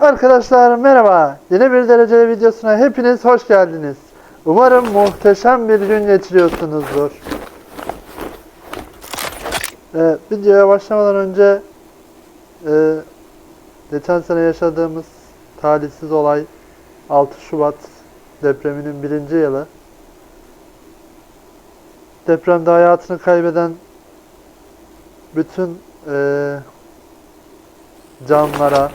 Arkadaşlar merhaba. Yeni bir dereceli videosuna hepiniz hoş geldiniz. Umarım muhteşem bir gün geçiriyorsunuzdur. Ee, videoya başlamadan önce e, geçen sene yaşadığımız talihsiz olay 6 Şubat depreminin birinci yılı. Depremde hayatını kaybeden bütün e, canlara,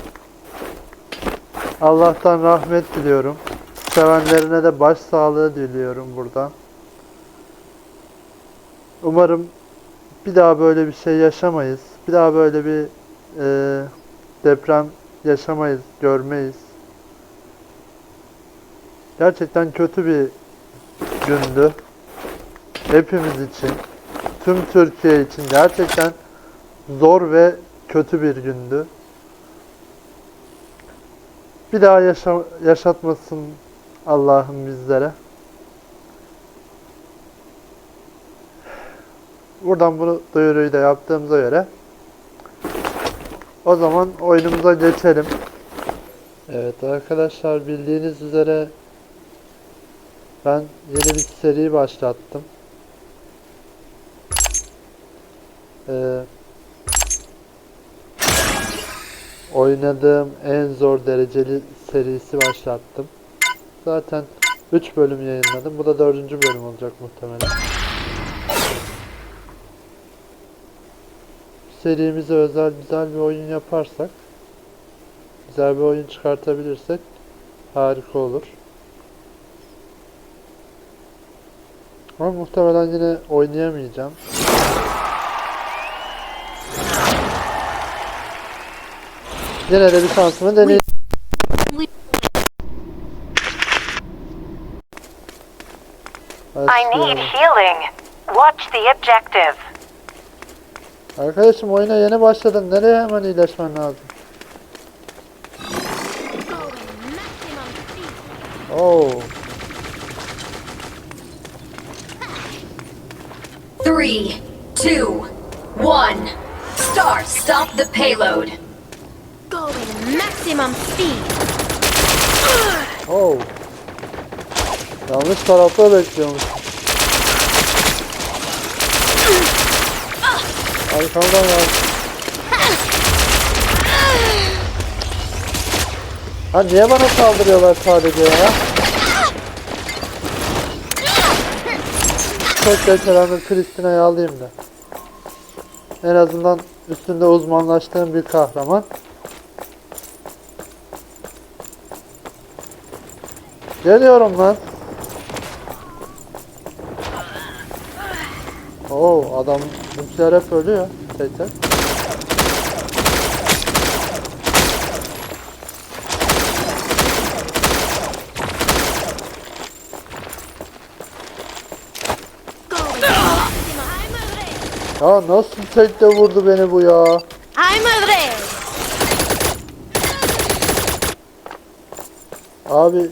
Allah'tan rahmet diliyorum. Sevenlerine de başsağlığı diliyorum buradan. Umarım bir daha böyle bir şey yaşamayız. Bir daha böyle bir e, deprem yaşamayız, görmeyiz. Gerçekten kötü bir gündü. Hepimiz için, tüm Türkiye için gerçekten zor ve kötü bir gündü. Bir daha yaşa yaşatmasın Allah'ım bizlere. Buradan bunu duyuruyu da yaptığımıza göre o zaman oyunumuza geçelim. Evet arkadaşlar bildiğiniz üzere ben yeni bir seri başlattım. Ee, oynadığım en zor dereceli serisi başlattım. Zaten 3 bölüm yayınladım. Bu da 4. bölüm olacak muhtemelen. Serimize özel güzel bir oyun yaparsak, güzel bir oyun çıkartabilirsek harika olur. Ama muhtemelen yine oynayamayacağım. Yine de bir şansımı deneyeyim. I need healing. Watch the objective. Arkadaşım oyuna yeni başladın. Nereye hemen iyileşmen lazım? Oo. Three, two, one. Start. Stop the payload. Maximum speed. Oo. Yanlış tarafta bekliyormuş. Arkamdan geldi. Ha niye bana saldırıyorlar sadece ya? Çok geçelendir Kristina'yı alayım da. En azından üstünde uzmanlaştığım bir kahraman. Geliyorum lan. Oo adam bizimkiler hep ölüyor. Tek tek. Ya nasıl tekte vurdu beni bu ya? I'm red. Abi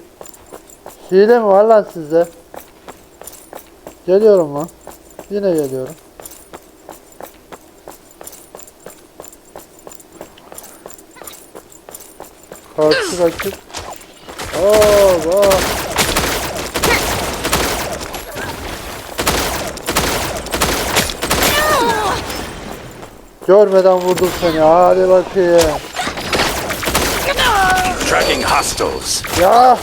hile mi var lan sizde? Geliyorum lan. Yine geliyorum. Karşı rakip. Bak. Görmeden vurdum seni. Hadi bakayım. Tracking hostiles. Ya.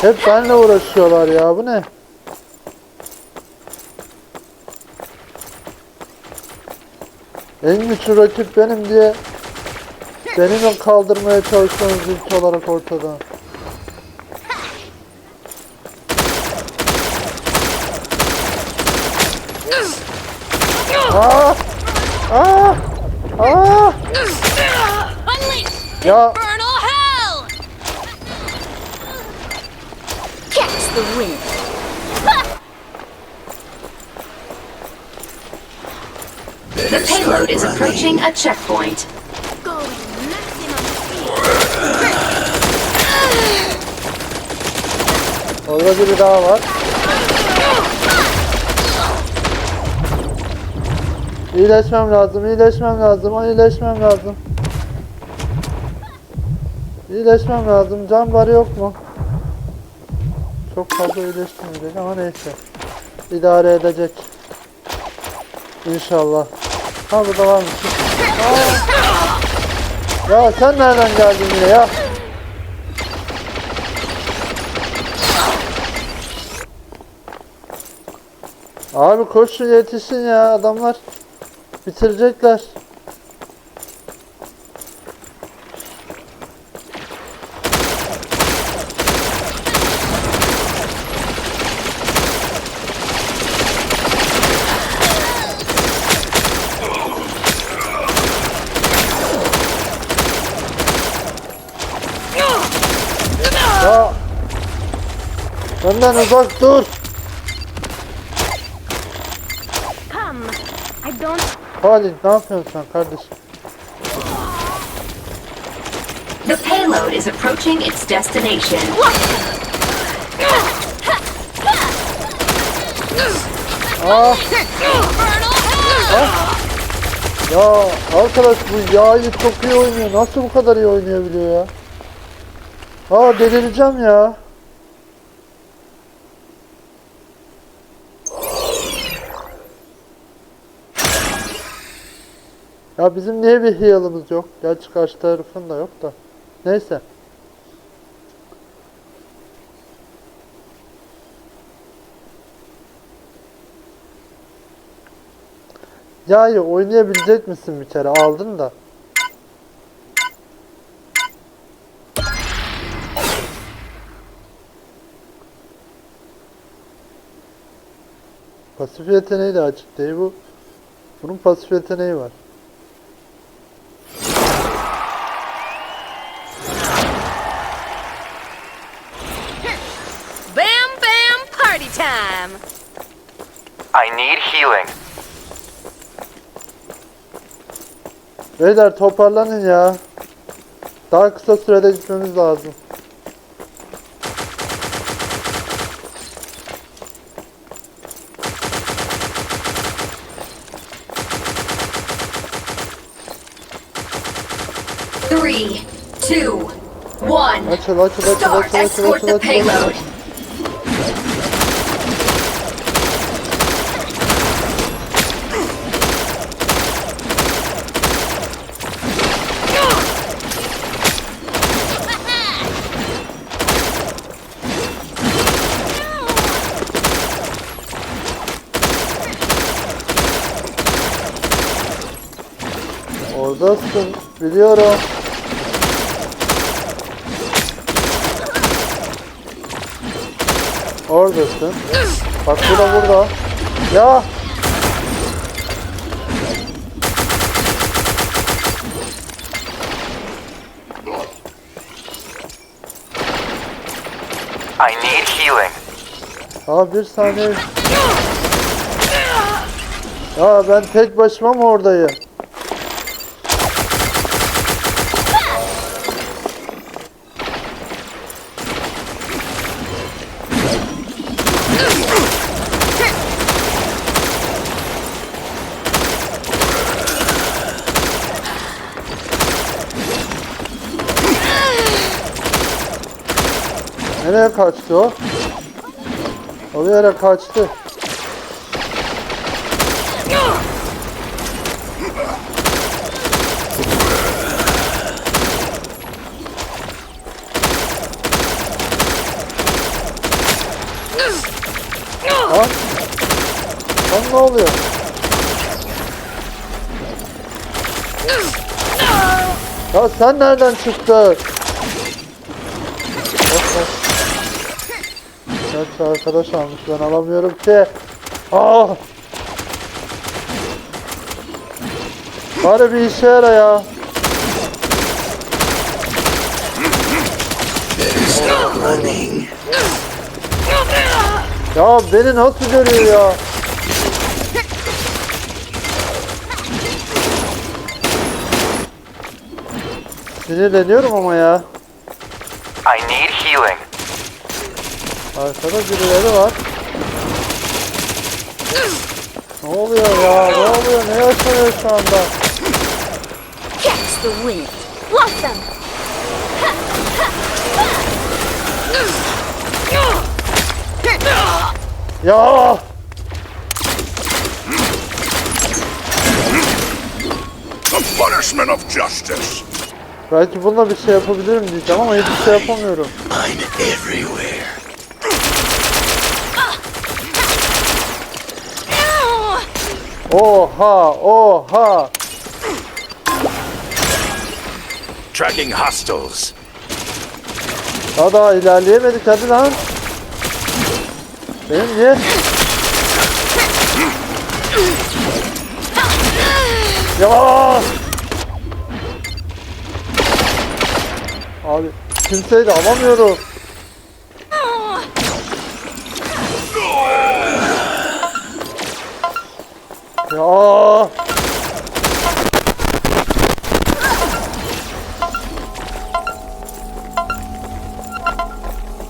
Hep benimle uğraşıyorlar ya. Bu ne? En güçlü rakip benim diye beni kaldırmaya çalışıyorsunuz ilk olarak ortada? Aa! Aa! Aa! Ya infernal hell. Catch the wind. The payload is approaching a checkpoint. Orada biri daha var. İyileşmem lazım, iyileşmem lazım, iyileşmem lazım. İyileşmem lazım. Can barı yok mu? Çok fazla iyileştirmeyecek ama neyse. İdare edecek. İnşallah. Ha burada varmış. Ya sen nereden geldin yine ya? Abi koşun yetişin ya adamlar bitirecekler. Ya benden uzak dur. Come. I don't. Halil ne yapıyorsun sen kardeşim? The payload is approaching its destination. Ah ya arkadaş bu yağı çok iyi oynuyor. Nasıl bu kadar iyi oynayabiliyor ya? Aa delireceğim ya. Ya bizim niye bir heal'ımız yok? Gerçi karşı tarafın da yok da. Neyse. Yağı oynayabilecek misin bir kere? Aldın da. Pasif yeteneği de açık değil bu. Bunun pasif yeteneği var. Time. I need healing. Beyler toparlanın ya. Daha kısa sürede gitmemiz lazım. Three, two, one. Açıl açıl açıl açıl açıl açıl the açıl. Oradasın biliyorum. Oradasın. Bak bu da burada. Ya I need healing. Abi bir saniye. Ya ben tek başıma mı oradayım? Nereye kaçtı o? O bir yere kaçtı. Lan. Lan ne oluyor? Ya sen nereden çıktın? Gerçi arkadaş almış ben alamıyorum ki. Ah! Bari bir işe yara ya. Ya beni nasıl görüyor ya? Sinirleniyorum ama ya. I need healing. Arkada birileri var. Ne oluyor ya? Ne oluyor? Ne yaşanıyor şu anda? Catch the wind. Blossom. Ya! The punishment of justice. Belki bununla bir şey yapabilirim diyeceğim ama hiçbir şey yapamıyorum. I'm everywhere. Oha! Oha! Tracking hostiles. Daha daha ilerleyemedik hadi lan. Benim niye? Ya! Abi kimseyi de alamıyorum. Ya!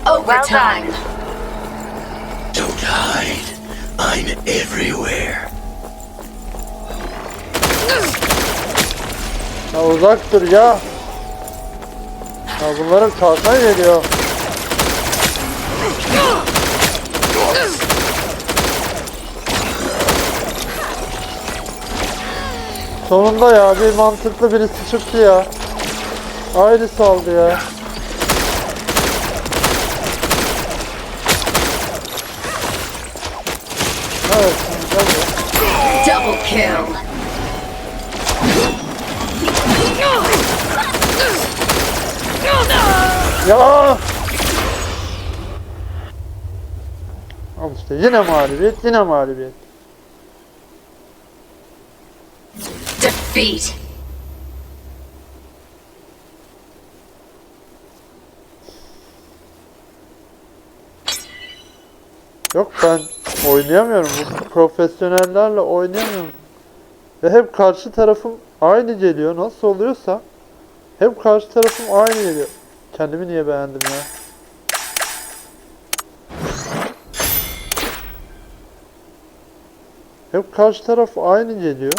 Overtime. Don't hide. I'm everywhere. Ya uzak dur ya. Ya bunların kalkan geliyor. Sonunda ya bir mantıklı birisi çıktı ya. Aynısı oldu ya. Evet, gel ya. Double kill. Ya! Al işte yine mağlubiyet, yine mağlubiyet. Defeat. Yok ben oynayamıyorum. Bu profesyonellerle oynayamıyorum. Ve hep karşı tarafım aynı geliyor. Nasıl oluyorsa hep karşı tarafım aynı geliyor. Kendimi niye beğendim ya? Hep karşı taraf aynı geliyor.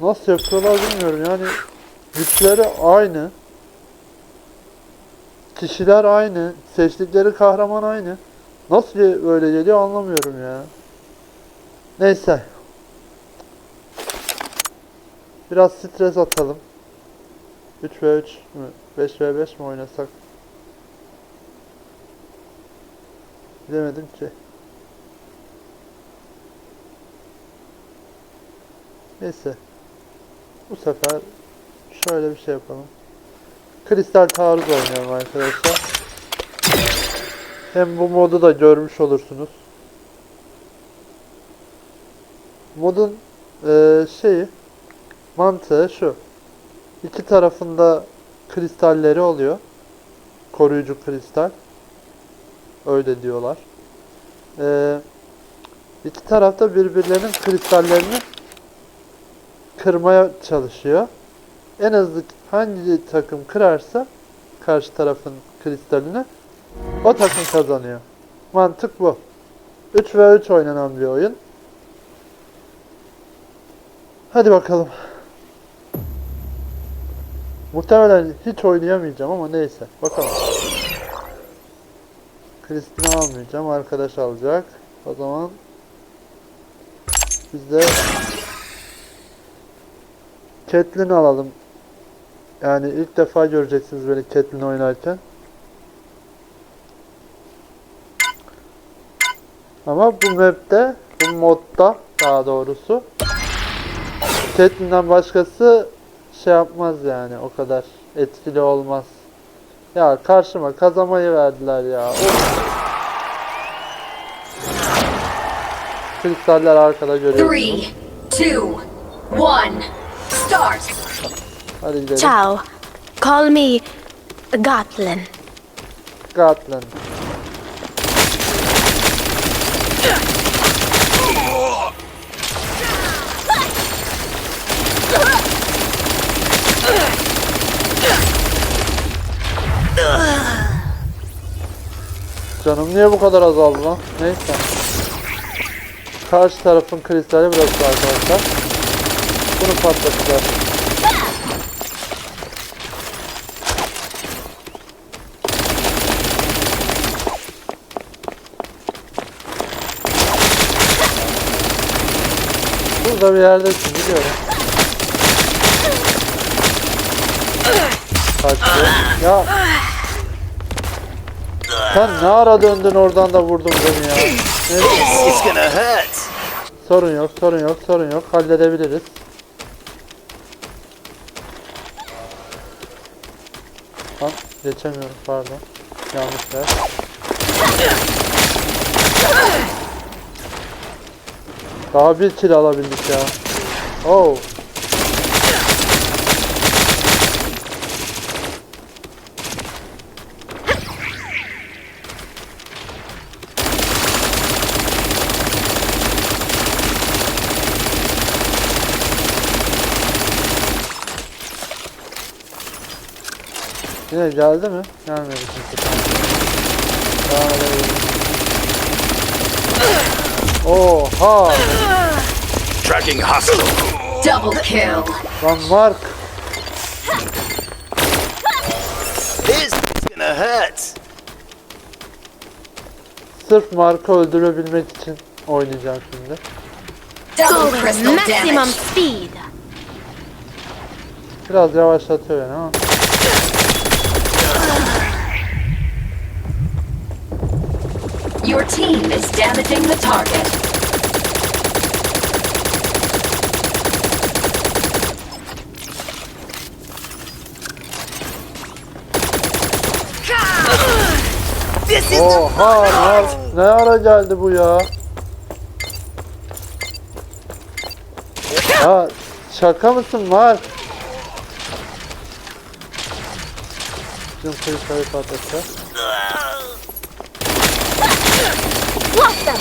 Nasıl yapıyorlar bilmiyorum yani güçleri aynı. Kişiler aynı, seçtikleri kahraman aynı. Nasıl böyle geliyor anlamıyorum ya. Neyse. Biraz stres atalım. 3 v 3 mü? 5 v 5 mi oynasak? Bilemedim ki. Neyse. Bu sefer şöyle bir şey yapalım. Kristal taarruz oynuyorum arkadaşlar. Hem bu modu da görmüş olursunuz. Modun eee, şeyi mantığı şu. İki tarafında kristalleri oluyor. Koruyucu kristal. Öyle diyorlar. Eee iki tarafta birbirlerinin kristallerini kırmaya çalışıyor. En hızlı hangi takım kırarsa karşı tarafın kristalini o takım kazanıyor. Mantık bu. 3 ve 3 oynanan bir oyun. Hadi bakalım. Muhtemelen hiç oynayamayacağım ama neyse. Bakalım. Kristalini almayacağım. Arkadaş alacak. O zaman biz de Catelyn alalım. Yani ilk defa göreceksiniz böyle Catelyn oynarken. Ama bu map'te, bu modda daha doğrusu Catelyn'den başkası şey yapmaz yani o kadar etkili olmaz. Ya karşıma kazamayı verdiler ya. Of. Kristaller arkada görüyorsunuz. 3, 2, 1 Hadi gidelim. Ciao. Call me Gatlin. Scotland. Canım niye bu kadar azaldı lan? Neyse. Karşı tarafın kristali burası arkadaşlar. Bunu patlatacağız. Burada bir yerdesin biliyorum. Kaçtı. Ya. Sen ne ara döndün oradan da vurdun beni ya. Neyse. Sorun yok, sorun yok, sorun yok. Halledebiliriz. Lan geçemiyorum pardon. Yanlış yer. Daha bir kill alabildik ya. Oh. Yine geldi mi? Gelmedi kimse. Devam edelim. Oha! Tracking hostile. Double kill. Lan Mark! This is gonna hurt. Sırf Mark'ı öldürebilmek için oynayacağım şimdi. Double crystal maximum speed. Biraz yavaşlatıyor beni ama. Your team is damaging the target. Oha! Mark, ne ara geldi bu ya? Ya şaka mısın Mark? Bizim kıyıkayı patlatacak. Yavaşlatıyor.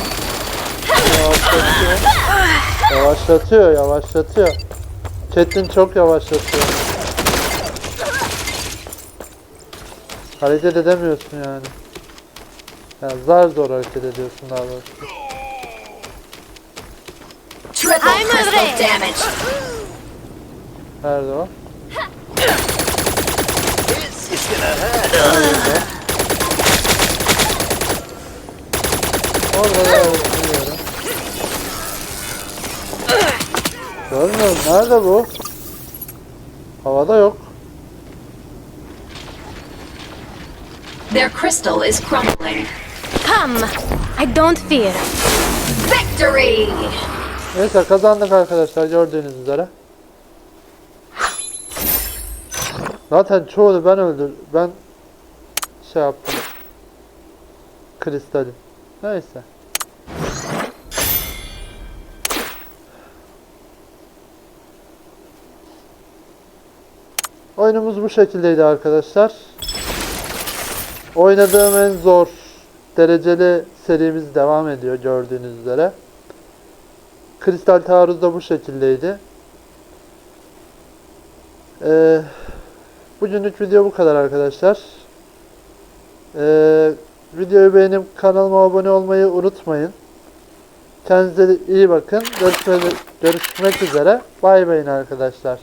Yavaşlatıyor, yavaşlatıyor. Chat'in çok yavaşlatıyor. Hareket edemiyorsun yani. Ya zar zor hareket ediyorsun daha doğrusu. I'm crystal damage. Nerede o? This görüyorum. Görmüyorum. Nerede bu? Havada yok. Their crystal is crumbling. Come. I don't fear. Victory! Neyse kazandık arkadaşlar gördüğünüz üzere. Zaten çoğunu ben öldür ben şey yaptım. Kristali. Neyse. Oyunumuz bu şekildeydi arkadaşlar. Oynadığım en zor dereceli serimiz devam ediyor gördüğünüz üzere. Kristal taarruz da bu şekildeydi. Ee, bugünlük video bu kadar arkadaşlar. Ee, videoyu beğenip kanalıma abone olmayı unutmayın. Kendinize iyi bakın. Görüşmek, üzere. Bay bayın arkadaşlar.